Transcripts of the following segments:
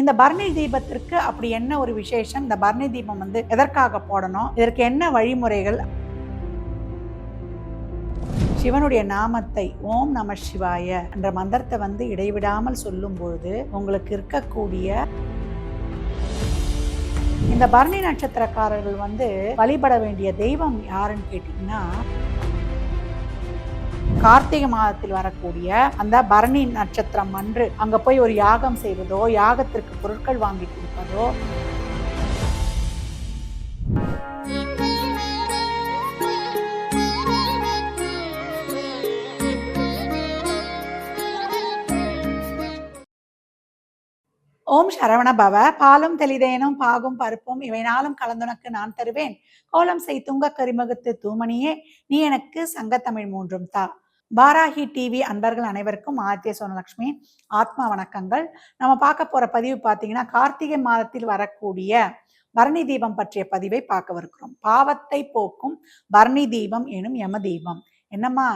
இந்த பரணி தீபத்திற்கு அப்படி என்ன ஒரு விசேஷம்? இந்த பரணி தீபம் வந்து எதற்காக போடணும்? இதற்கு என்ன வழிமுறைகள்? சிவனுடைய நாமத்தை ஓம் நம சிவாய என்ற மந்திரத்தை வந்து இடைவிடாமல் சொல்லும் பொழுது உங்களுக்கு இருக்கக்கூடிய இந்த பரணி நட்சத்திரக்காரர்கள் வந்து வழிபட வேண்டிய தெய்வம் யாருன்னு கேட்டீங்கன்னா கார்த்திகை மாதத்தில் வரக்கூடிய அந்த பரணி நட்சத்திரம் அன்று அங்க போய் ஒரு யாகம் செய்வதோ யாகத்திற்கு பொருட்கள் வாங்கி கொடுப்பதோ ஓம் சரவண பவ. பாலும் தெளிதேனும் பாகும் பருப்பும் இவை நாளும் கலந்துனக்கு நான் தருவேன். கோலம் செய் துங்க கரிமகத்து தூமணியே நீ எனக்கு சங்கத்தமிழ் மூன்றும் தா. பாராகி டிவி அன்பர்கள் அனைவருக்கும் ஆத்திய சோனலக்ஷ்மி ஆத்மா வணக்கங்கள். நம்ம பார்க்க போற பதிவு பார்த்தீங்கன்னா கார்த்திகை மாதத்தில் வரக்கூடிய பரணி தீபம் பற்றிய பதிவை பார்க்கவிருக்கிறோம் பாவத்தை போக்கும் பரணி தீபம் எனும் யம தீபம். என்னம்மா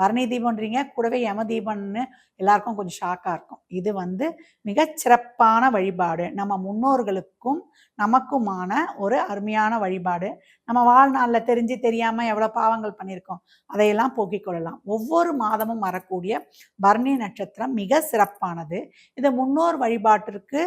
பரணி தீபம்ன்றீங்க? கூடவே யம தீபம்னு எல்லாருக்கும் கொஞ்சம் ஷாக்காக இருக்கும். இது வந்து மிகச் சிறப்பான வழிபாடு. நம்ம முன்னோர்களுக்கும் நமக்குமான ஒரு அருமையான வழிபாடு. நம்ம வாழ்நாளில் தெரிஞ்சு தெரியாமல் எவ்வளோ பாவங்கள் பண்ணியிருக்கோம் அதையெல்லாம் போக்கிக் கொள்ளலாம். ஒவ்வொரு மாதமும் வரக்கூடிய பரணி நட்சத்திரம் மிக சிறப்பானது. இது முன்னோர் வழிபாட்டிற்கு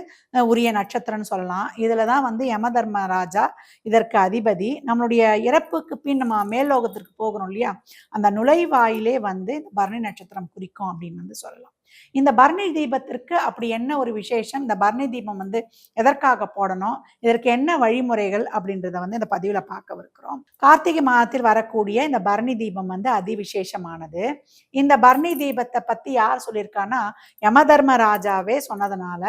உரிய நட்சத்திரம்னு சொல்லலாம். இதில் தான் வந்து யம தர்மராஜா இதற்கு அதிபதி. நம்மளுடைய இறப்புக்கு பின் நம்ம மேல்லோகத்திற்கு போகிறோம் இல்லையா? அந்த நுழைவாயிலே வந்து இந்த பரணி நட்சத்திரம் குறிக்கும் அப்படின்னு வந்து சொல்லலாம். இந்த பரணி தீபத்திற்கு அப்படி என்ன ஒரு விசேஷம்? இந்த பரணி தீபம் வந்து எதற்காக போடணும்? இதற்கு என்ன வழிமுறைகள் அப்படின்றத வந்து இந்த பதிவில் பார்க்கவிருக்கிறோம். கார்த்திகை மாதத்தில் வரக்கூடிய இந்த பரணி தீபம் வந்து அதிவிசேஷமானது. இந்த பரணி தீபத்தை பத்தி யார் சொல்லியிருக்கான்னா யமதர்ம ராஜாவே சொன்னதுனால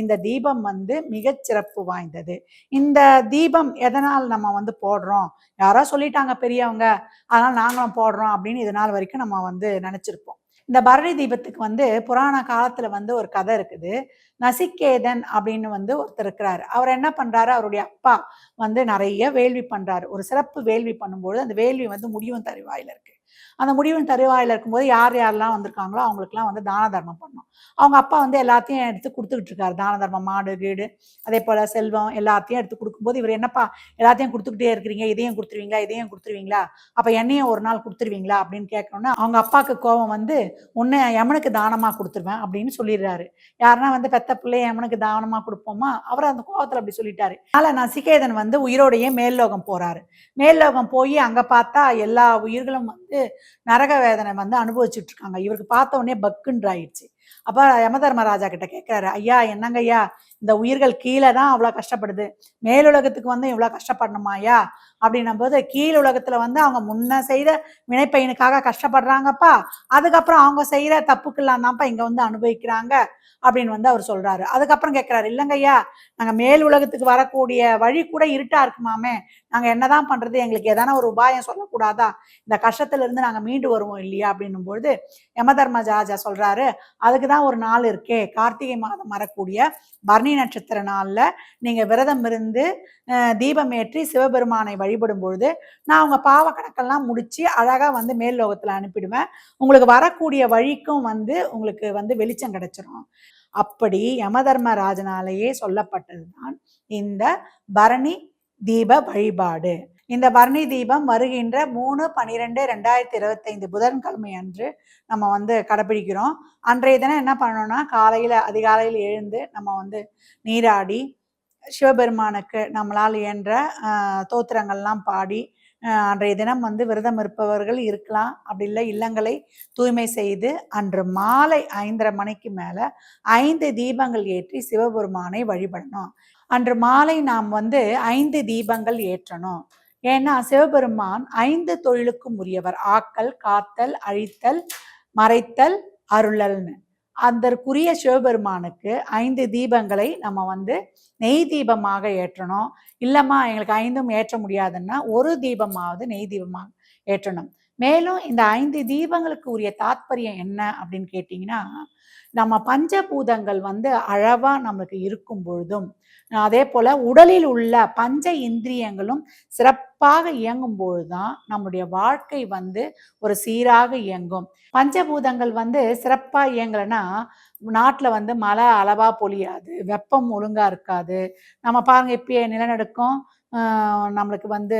இந்த தீபம் வந்து மிகச்சிறப்பு வாய்ந்தது. இந்த தீபம் எதனால் நம்ம வந்து போடுறோம்? யாரோ சொல்லிட்டாங்க பெரியவங்க. அதனால நாங்களும் போடுறோம் அப்படின்னு இது நாள் வரைக்கும் நம்ம வந்து நினைச்சிருப்போம். இந்த பரணி தீபத்துக்கு வந்து புராண காலத்துல வந்து ஒரு கதை இருக்குது. நசிகேதன் அப்படின்னு வந்து ஒருத்தர் இருக்கிறாரு. அவர் என்ன பண்றாரு? அவருடைய அப்பா வந்து நிறைய வேள்வி பண்றாரு. ஒரு சிறப்பு வேள்வி பண்ணும்போது அந்த வேள்வி வந்து முடிவும் தருவாயில இருக்கு. அந்த முடிவின் தருவாயில இருக்கும்போது யார் யாரெல்லாம் வந்திருக்காங்களோ அவங்களுக்குலாம் வந்து தான தர்மம் பண்ணணும். அவங்க அப்பா வந்து எல்லாத்தையும் எடுத்து கொடுத்துக்கிட்டு இருக்காரு. தான தர்மம் மாடு கீடு அதே போல செல்வம் எல்லாத்தையும் எடுத்து கொடுக்கும்போது இவர் என்னப்பா எல்லாத்தையும் கொடுத்துக்கிட்டே இருக்கிறீங்க இதையும் கொடுத்துருவீங்களா இதையும் கொடுத்துருவீங்களா? அப்போ என்னையும் ஒரு நாள் கொடுத்துருவீங்களா? அப்படின்னு கேட்கணும்னா அவங்க அப்பாவுக்கு கோபம் வந்து உன்னை யமனுக்கு தானமா கொடுத்துருவேன் அப்படின்னு சொல்லிடுறாரு. யாருன்னா வந்து பெத்த பிள்ளைய யமனுக்கு தானமா கொடுப்போமா? அவர் அந்த கோபத்தில் அப்படி சொல்லிட்டாரு. அதனால நசிகேதன் வந்து உயிரோடையே மேல்லோகம் போறாரு. மேல்லோகம் போய் அங்க பார்த்தா எல்லா உயிர்களும் வந்து நரக வேதனை வந்து அனுபவிச்சுட்டு இருக்காங்க இவருக்கு பார்த்த உடனே பக்குன்ற ஆயிடுச்சு அப்ப யமதர்மராஜா கிட்ட கேட்குறாரு ஐயா என்னங்க ஐயா? இந்த உயிர்கள் கீழே தான் அவ்வளோ கஷ்டப்படுது. மேலுலகத்துக்கு வந்து இவ்வளோ கஷ்டப்படணுமா ஐயா? அப்படின்னும் போது கீழ் உலகத்துல வந்து அவங்க முன்ன செய்த வினைப்பயனுக்காக கஷ்டப்படுறாங்கப்பா. அதுக்கப்புறம் அவங்க செய்யற தப்புக்கெல்லாம் தான்ப்பா இங்க வந்து அனுபவிக்கிறாங்க அப்படின்னு வந்து அவர் சொல்றாரு. அதுக்கப்புறம் கேட்கிறாரு இல்லைங்கய்யா நாங்கள் நாங்க மேல் உலகத்துக்கு வரக்கூடிய வழி கூட இருட்டா இருக்குமாமே. நாங்க என்னதான் பண்றது? எங்களுக்கு எதனா ஒரு உபாயம் சொல்லக்கூடாதா? இந்த கஷ்டத்துல இருந்து நாங்க மீண்டு வருவோம் இல்லையா? அப்படின்னும் பொழுது யமதர்ம ராஜா சொல்றாரு அதுக்கு தான் ஒரு நாள் இருக்கே. கார்த்திகை மாதம் வரக்கூடிய பரணி நட்சத்திர நாள்ல நீங்க விரதம் இருந்து தீபம் ஏற்றி சிவபெருமானை வழி வழிபடும் பொழுது நான் அவங்க பாவ கணக்கெல்லாம் முடிச்சு அழகாக வந்து மேல் லோகத்தில் அனுப்பிடுவேன். உங்களுக்கு வரக்கூடிய வழிக்கும் வந்து உங்களுக்கு வந்து வெளிச்சம் கிடைச்சிரும். அப்படி யமதர்மராஜனாலேயே சொல்லப்பட்டதுதான் இந்த பரணி தீப வழிபாடு. இந்த பரணி தீபம் வருகின்ற மூணு பன்னிரெண்டு ரெண்டாயிரத்தி இருபத்தைந்து புதன்கிழமை அன்று நம்ம வந்து கடைபிடிக்கிறோம். அன்றைய தினம் என்ன பண்ணணும்னா காலையில் அதிகாலையில் எழுந்து நம்ம வந்து நீராடி சிவபெருமானுக்கு நம்மளால் இயன்ற தோத்திரங்கள்லாம் பாடி அன்றைய தினம் வந்து விரதம் இருப்பவர்கள் இருக்கலாம். அப்படி இல்லை இல்லங்களை தூய்மை செய்து அன்று மாலை ஐந்தரை மணிக்கு மேலே ஐந்து தீபங்கள் ஏற்றி சிவபெருமானை வழிபடணும். அன்று மாலை நாம் வந்து ஐந்து தீபங்கள் ஏற்றணும். ஏன்னா சிவபெருமான் ஐந்து தொழிலுக்கும் உரியவர். ஆக்கல் காத்தல் அழித்தல் மறைத்தல் அருளல்னு. அதற்குரிய சிவபெருமானுக்கு ஐந்து தீபங்களை நம்ம வந்து நெய் தீபமாக ஏற்றணும். இல்லைம்மா எங்களுக்கு ஐந்தும் ஏற்ற முடியாதுன்னா ஒரு தீபமாவது நெய் தீபமாக ஏற்றணும். மேலும் இந்த ஐந்து தீபங்களுக்கு உரிய தாத்பரியம் என்ன அப்படின்னு கேட்டிங்கன்னா நம்ம பஞ்சபூதங்கள் வந்து அழவா நமக்கு இருக்கும் பொழுதும் அதே போல உடலில் உள்ள பஞ்ச இந்திரியங்களும் சிறப்பாக இயங்கும் பொழுதுதான் நம்முடைய வாழ்க்கை வந்து ஒரு சீராக இயங்கும். பஞ்சபூதங்கள் வந்து சிறப்பா இயங்கலைன்னா நாட்டில் வந்து மழை அளவா பொழியாது வெப்பம் ஒழுங்கா இருக்காது. நம்ம பாருங்க இப்பயே நிலநடுக்கம் நம்மளுக்கு வந்து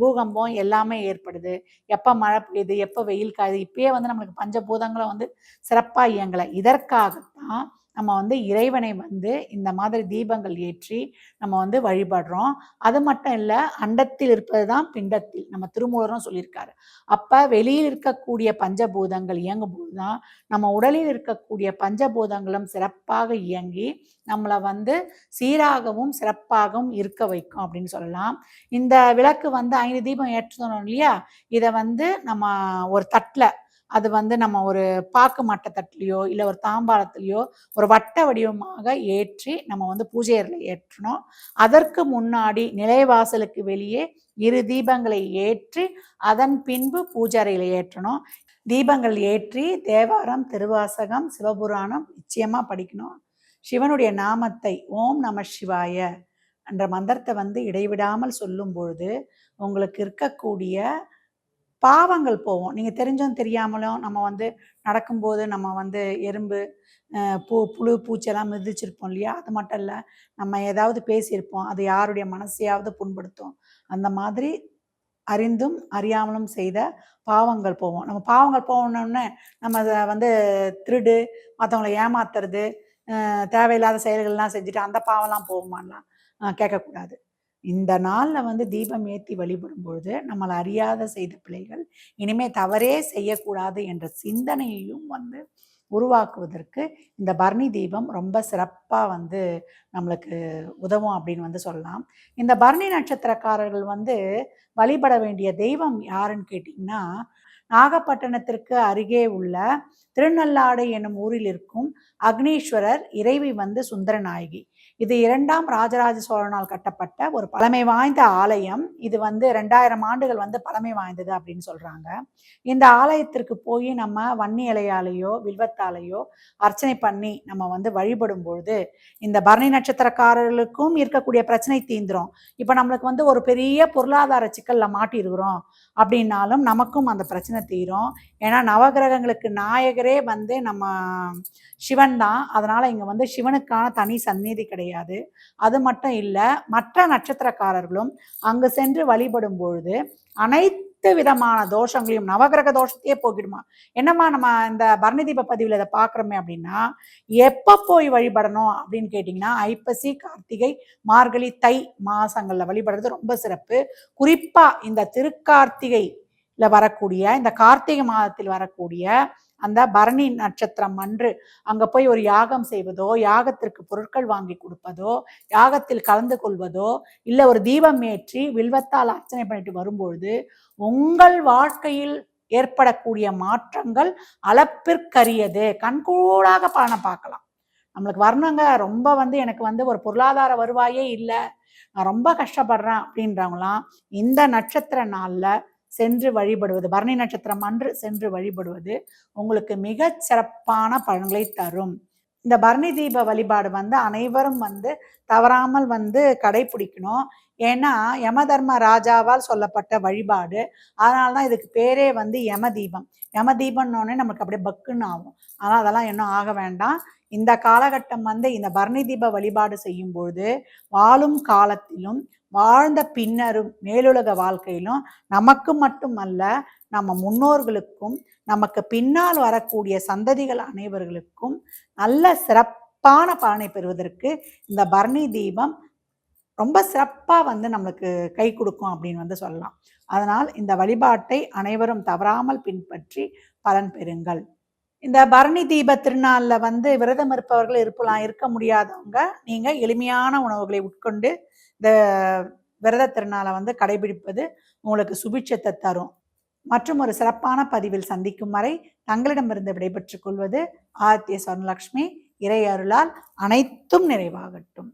பூகம்பம் எல்லாமே ஏற்படுது. எப்போ மழை பெய்யுது எப்போ வெயில் காயுது இப்பயே வந்து நம்மளுக்கு பஞ்சபூதங்களும் வந்து சிறப்பாக இயங்கலை. இதற்காகத்தான் நம்ம வந்து இறைவனை வந்து இந்த மாதிரி தீபங்கள் ஏற்றி நம்ம வந்து வழிபடுறோம். அது மட்டும் இல்லை அண்டத்தில் இருப்பது தான் பிண்டத்தில். நம்ம திருமூலரும் சொல்லியிருக்காரு. அப்போ வெளியில் இருக்கக்கூடிய பஞ்சபூதங்கள் இயங்கும் போது தான் நம்ம உடலில் இருக்கக்கூடிய பஞ்சபூதங்களும் சிறப்பாக இயங்கி நம்மளை வந்து சீராகவும் சிறப்பாகவும் இருக்க வைக்கும் அப்படின்னு சொல்லலாம். இந்த விளக்கு வந்து ஐந்து தீபம் ஏற்றணும் இல்லையா? இதை வந்து நம்ம ஒரு தட்டில் அது வந்து நம்ம ஒரு பாக்கு மட்டை தட்டுலையோ இல்லை ஒரு தாம்பாளத்துலையோ ஒரு வட்ட வடிவமாக ஏற்றி நம்ம வந்து பூஜை அறையில் ஏற்றணும். அதற்கு முன்னாடி நிலைவாசலுக்கு வெளியே இரு தீபங்களை ஏற்றி அதன் பின்பு பூஜாரையில் ஏற்றணும். தீபங்கள் ஏற்றி தேவாரம் திருவாசகம் சிவபுராணம் நிச்சயமாக படிக்கணும். சிவனுடைய நாமத்தை ஓம் நம சிவாய என்ற மந்திரத்தை வந்து இடைவிடாமல் சொல்லும் பொழுது உங்களுக்கு இருக்கக்கூடிய பாவங்கள் போவோம் நீங்கள் தெரிஞ்சும் தெரியாமலும் நம்ம வந்து நடக்கும்போது நம்ம வந்து எறும்பு பூ புழு பூச்செல்லாம் மிதிச்சிருப்போம் இல்லையா? அது மட்டும் இல்லை நம்ம ஏதாவது பேசியிருப்போம். அது யாருடைய மனசையாவது புண்படுத்தும். அந்த மாதிரி அறிந்தும் அறியாமலும் செய்த பாவங்கள் போவோம் நம்ம பாவங்கள் போகணுன்னு நம்ம அதை வந்து திருடு மற்றவங்களை ஏமாத்துறது தேவையில்லாத செயல்கள்லாம் செஞ்சுட்டு அந்த பாவம்லாம் போகுமான்லாம் கேட்கக்கூடாது. இந்த நாளில் வந்து தீபம் ஏற்றி வழிபடும் பொழுது நம்மளை அறியாத செய்த பிள்ளைகள் இனிமே தவறே செய்யக்கூடாது என்ற சிந்தனையையும் வந்து உருவாக்குவதற்கு இந்த பரணி தீபம் ரொம்ப சிறப்பாக வந்து நம்மளுக்கு உதவும் அப்படின்னு வந்து சொல்லலாம். இந்த பரணி நட்சத்திரக்காரர்கள் வந்து வழிபட வேண்டிய தெய்வம் யாருன்னு கேட்டிங்கன்னா நாகப்பட்டினத்திற்கு அருகே உள்ள திருநள்ளாடு என்னும் ஊரில் இருக்கும் அக்னீஸ்வரர் இறைவி வந்து சுந்தரநாயகி. இது இரண்டாம் ராஜராஜ சோழனால் கட்டப்பட்ட ஒரு பழமை வாய்ந்த ஆலயம். இது வந்து ரெண்டாயிரம் ஆண்டுகள் வந்து பழமை வாய்ந்தது அப்படின்னு சொல்றாங்க. இந்த ஆலயத்திற்கு போய் நம்ம வன்னி இலையாலேயோ வில்வத்தாலேயோ அர்ச்சனை பண்ணி நம்ம வந்து வழிபடும் பொழுது இந்த பரணி நட்சத்திரக்காரர்களுக்கும் இருக்கக்கூடிய பிரச்சனை தீந்துரும். இப்போ நம்மளுக்கு வந்து ஒரு பெரிய பொருளாதார சிக்கலில் மாட்டிருக்கிறோம் அப்படின்னாலும் நமக்கும் அந்த பிரச்சனை தீரும். ஏன்னா நவகிரகங்களுக்கு நாயகரே வந்து நம்ம சிவன் தான். அதனால இங்க வந்து சிவனுக்கான தனி சந்நிதி கிடையாது அது மட்டும் இல்லை மற்ற நட்சத்திரக்காரர்களும் அங்கு சென்று வழிபடும் பொழுது அனைத்து விதமான தோஷங்களையும் நவகிரக தோஷத்தையே போக்கிடுமா? என்னம்மா நம்ம இந்த பரணிதீப பதிவில் இதை பார்க்குறோமே அப்படின்னா எப்போ போய் வழிபடணும் அப்படின்னு கேட்டிங்கன்னா ஐப்பசி கார்த்திகை மார்கழி தை மாசங்கள்ல வழிபடுறது ரொம்ப சிறப்பு. குறிப்பா இந்த திருக்கார்த்திகைல வரக்கூடிய இந்த கார்த்திகை மாதத்தில் வரக்கூடிய அந்த பரணி நட்சத்திரம் அன்று அங்க போய் ஒரு யாகம் செய்வதோ யாகத்திற்கு பொருட்கள் வாங்கி கொடுப்பதோ யாகத்தில் கலந்து கொள்வதோ இல்ல ஒரு தீபம் ஏற்றி வில்வத்தால் அர்ச்சனை பண்ணிட்டு வரும்பொழுது உங்கள் வாழ்க்கையில் ஏற்படக்கூடிய மாற்றங்கள் அளப்பிற்கரியது. கண்கூடாக பலனை பார்க்கலாம். நம்மளுக்கு வரணுங்க. ரொம்ப வந்து எனக்கு வந்து ஒரு பொருளாதார வருவாயே இல்லை. நான் ரொம்ப கஷ்டப்படுறேன் அப்படின்றவங்களாம் இந்த நட்சத்திர நாளில் சென்று வழிபடுவது. பரணி நட்சத்திரம் அன்று சென்று வழிபடுவது உங்களுக்கு மிக சிறப்பான பலன்களை தரும். இந்த பரணி தீப வழிபாடு வந்து அனைவரும் வந்து தவறாமல் வந்து கடைபிடிக்கணும். ஏன்னா யம தர்ம ராஜாவால் சொல்லப்பட்ட வழிபாடு. அதனால தான் இதுக்கு பேரே வந்து யம தீபம் யம தீபம்னோடனே நமக்கு அப்படியே பக்குன்னு ஆகும். ஆனால் அதெல்லாம் இன்னும் ஆக வேண்டாம். இந்த காலகட்டம் வந்து இந்த பரணி தீப வழிபாடு செய்யும் பொழுது வாழும் காலத்திலும் வாழ்ந்த பின்னரும் மேலுலக வாழ்க்கையிலும் நமக்கு மட்டுமல்ல நம்ம முன்னோர்களுக்கும் நமக்கு பின்னால் வரக்கூடிய சந்ததிகள் அனைவர்களுக்கும் நல்ல சிறப்பான பலனை பெறுவதற்கு இந்த பரணி தீபம் ரொம்ப சிறப்பாக வந்து நம்மளுக்கு கை கொடுக்கும் அப்படின்னு வந்து சொல்லலாம். அதனால் இந்த வழிபாட்டை அனைவரும் தவறாமல் பின்பற்றி பலன் பெறுங்கள். இந்த பரணி தீப திருநாளில் வந்து விரதம் இருப்பவர்கள் இருப்பலாம் இருக்க முடியாதவங்க நீங்கள் எளிமையான உணவுகளை உட்கொண்டு இந்த விரத திருநாளை வந்து கடைபிடிப்பது உங்களுக்கு சுபிட்சத்தை தரும். மற்றும் ஒரு சிறப்பான பதிவில் சந்திக்கும் வரை தங்களிடமிருந்து விடைபெற்றுக் கொள்வது ஆதித்ய சொர்ணலக்ஷ்மி இறை அருளால் அனைத்தும் நிறைவாகட்டும்.